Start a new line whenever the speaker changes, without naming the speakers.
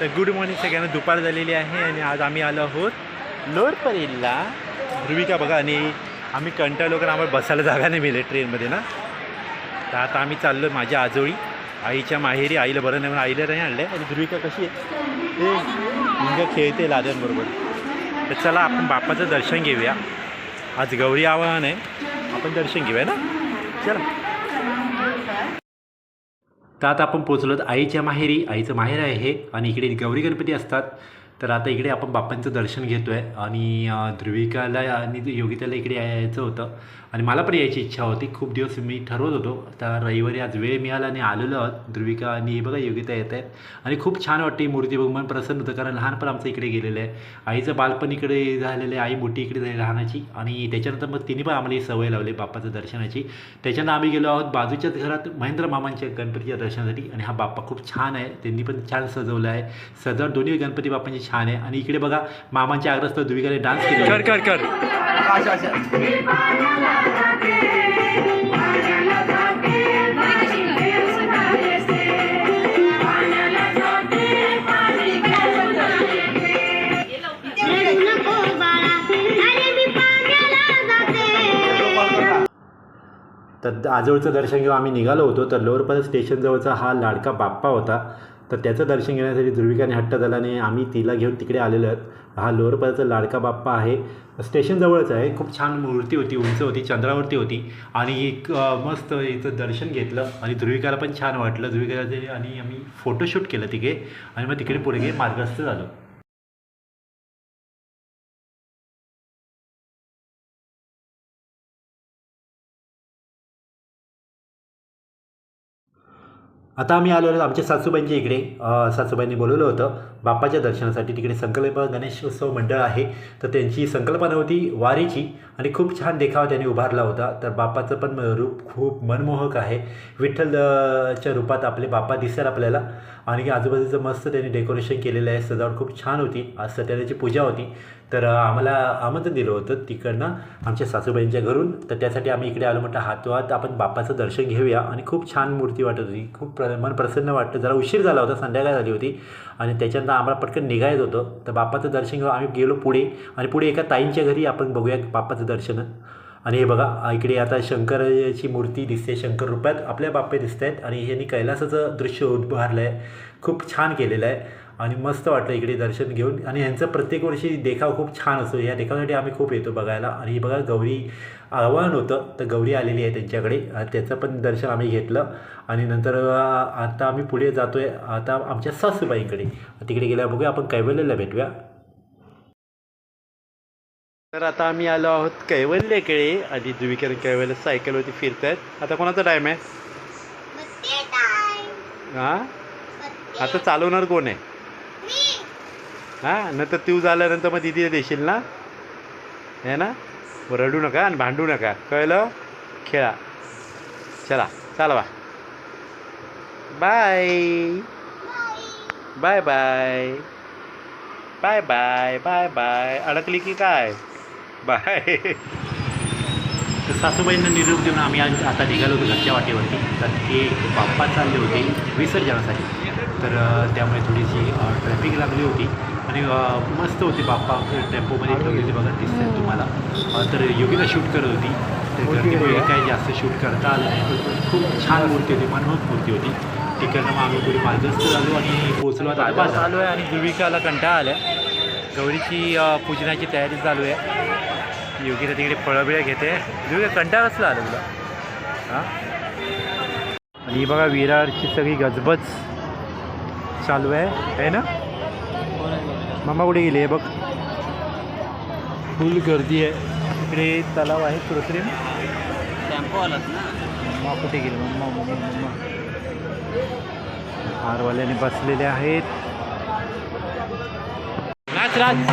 तर good morning सगळ्यांना. दुपार झालेली आहे आणि आज आम्ही आलो आहोत लोअरपरेलला ध्रुविका बघा आणि आम्ही कंटाळलो कारण आम्हाला बसायला जागा नाही मिळेल ट्रेनमध्ये ना. तर आता आम्ही चाललो माझ्या आजोळी आईच्या माहेरी. आईला बरं नाही म्हणून आईला नाही आणलं आणि ध्रुविका कशी आहे? ए मुलगा खेळते लाद्यांबरोबर तर चला आपण बापाचं दर्शन घेऊया. आज गौरी आव्हान आहे. आपण दर्शन घेऊया ना? चला. तर आता आपण पोचलो आईच्या माहेरी आईचं माहेर आहे हे आणि इकडे गौरी गणपती असतात. तर आता इकडे आपण बाप्पांचं दर्शन घेतो आहे आणि ध्रुविकाला आणि योगिताला इकडे यायचं होतं. आणि मला पण यायची इच्छा होती. खूप दिवस मी ठरवत होतो. तर रविवारी आज वेळ मिळाला आणि आलेलो आहोत. ध्रुविका आणि हे बघा योगिता येत आहेत. आणि खूप छान वाटते ही मूर्ती बघून. मन प्रसन्न होतं. कारण लहानपण आमचं इकडे गेलेलं आहे. आईचं बालपण इकडे झालेलं आहे. आई मोठी इकडे झाली लहानाची. आणि त्याच्यानंतर मग तिने पण आम्हाला ही सवय लावली बाप्पाचं दर्शनाची. त्याच्यानं आम्ही गेलो आहोत बाजूच्याच घरात महेंद्र मामांच्या गणपतीच्या दर्शनासाठी. आणि हा बाप्पा खूप छान आहे. त्यांनी पण छान सजवलं आहे. सजावट दोन्ही गणपती बाप्पांची छान आहे. आणि इकडे बघा मामांच्या आग्रस्त दुविकाने डान्स केला कर कर कर. तर आजवळचं दर्शन घेऊन आम्ही निघालो होतो तर लोअरपर्यंत स्टेशनजवळचा हा लाडका बाप्पा होता. तर त्याचं दर्शन घेण्यासाठी ध्रुविकाने हट्ट झाला आम्ही तिला घेऊन तिकडे आलेलो आहेत. हा लोअरपर्यंतचा लाडका बाप्पा आहे. स्टेशनजवळच आहे. खूप छान मूर्ती होती उंच होती चंद्रावरती होती. आणि एक मस्त याचं दर्शन घेतलं आणि ध्रुविकाला पण छान वाटलं. ध्रुविकाला ते आणि आम्ही फोटोशूट केलं तिकडे आणि मग तिकडे पुढे गे मार्गस्थ झालो. आता आम्ही आलो आहोत आमच्या सासूबाईंच्या इकडे. सासूबाईंनी बोलवलं होतं बाप्पाच्या दर्शनासाठी तिकडे संकल्प गणेश उत्सव मंडळ आहे. तर त्यांची संकल्पना होती वारीची आणि खूप छान देखावा त्यांनी उभारला होता. तर बाप्पाचं पण रूप खूप मनमोहक आहे. विठ्ठल च्या रूपात आपले बाप्पा दिसतात आपल्याला. आणि आजूबाजूचं मस्त त्यांनी डेकोरेशन केलेलं आहे. सजावट खूप छान होती. आज सत्यनारायणाची पूजा होती. तर आम्हाला आमंत्रण दिलं होतं तिकडनं आमच्या सासूबाईंच्या घरून. तर त्यासाठी आम्ही इकडे आलो म्हटलं हातोहात आपण बाप्पाचं दर्शन घेऊया. आणि खूप छान मूर्ती वाटत होती. खूप प्र मन प्रसन्न वाटतं. जरा उशीर झाला होता संध्याकाळ झाली होती. आणि त्याच्यानंतर आम्हाला पटकन निघायचं होतं. तर बाप्पाचं दर्शन घेऊन आम्ही गेलो पुढे. आणि पुढे एका ताईंच्या घरी आपण बघूया बाप्पाचं दर्शन. आणि हे बघा इकडे आता शंकराची मूर्ती दिसते. शंकर रूपात आपल्या बाप्पे दिसत आहेत आणि ह्यांनी कैलासाचं दृश्य उभारलं आहे खूप छान केलेलं आहे. आणि मस्त वाटलं इकडे दर्शन घेऊन. आणि यांचं प्रत्येक वर्षी देखाव खूप छान असतो. या देखावासाठी आम्ही खूप येतो बघायला. आणि हे बघा गौरी आव्हान होतं तर गौरी आलेली आहे त्यांच्याकडे. त्याचं पण दर्शन आम्ही घेतलं. आणि नंतर आता आम्ही पुढे जातो आहे आता आमच्या सासूबाईंकडे. तिकडे गेल्यावर बघूया आपण कैवल्याला भेटूया. तर आता आम्ही आलो आहोत कैवल्याकडे आधी दुविकर कैवल्य सायकलवरती फिरत आहेत आता कोणाचा टाईम आहे? हां? आता चालवणार कोण आहे? हां नंतर तू झाल्यानंतर मग दिदीला देशील ना? हे ना? रडू नका आणि भांडू नका. कळलं? खेळा. चला चालवा bye. Bye bye. Bye bye bye bye. अडकली की काय? बाय. तर सासूबाईंना निरोप देऊन आम्ही आज आता निघालो होतो घरच्या वाटेवरती. तर ते बाप्पा चालले होते विसर्जनासाठी. तर त्यामुळे थोडीशी ट्रॅफिक लागली होती. आणि मस्त होती बाप्पा टेम्पोमध्ये ठेवलेली बघा दिसतात तुम्हाला. तर योगीला शूट करत होती. तर गर्दीमुळे काही जास्त शूट करता आलं नाही खूप छान मूर्ती होती मनोहक मूर्ती होती. तिकडनं मग आम्ही पुढे मार्गस्थ झालो आणि पोचलो आता आलो आहे आणि दुविकाला कंटाळा आल्या. गौरीची पूजनाची तयारी चालू आहे. योगीला तिकडे फळं बिळं घेते योगी कंटाळा कसला आलं तुला? हां? आणि ही बघा विरारची सगळी गजबज चालू आहे. आहे ना? मामा कुठे गेली? आहे बघ. फुल गर्दी आहे. इकडे तलाव आहे कृत्रिम.
टेम्पो आलात ना?
मम्मा कुठे गेली? मम्मा मम्मा मम्मा हारवाल्याने बसलेले आहेत. नाच राज.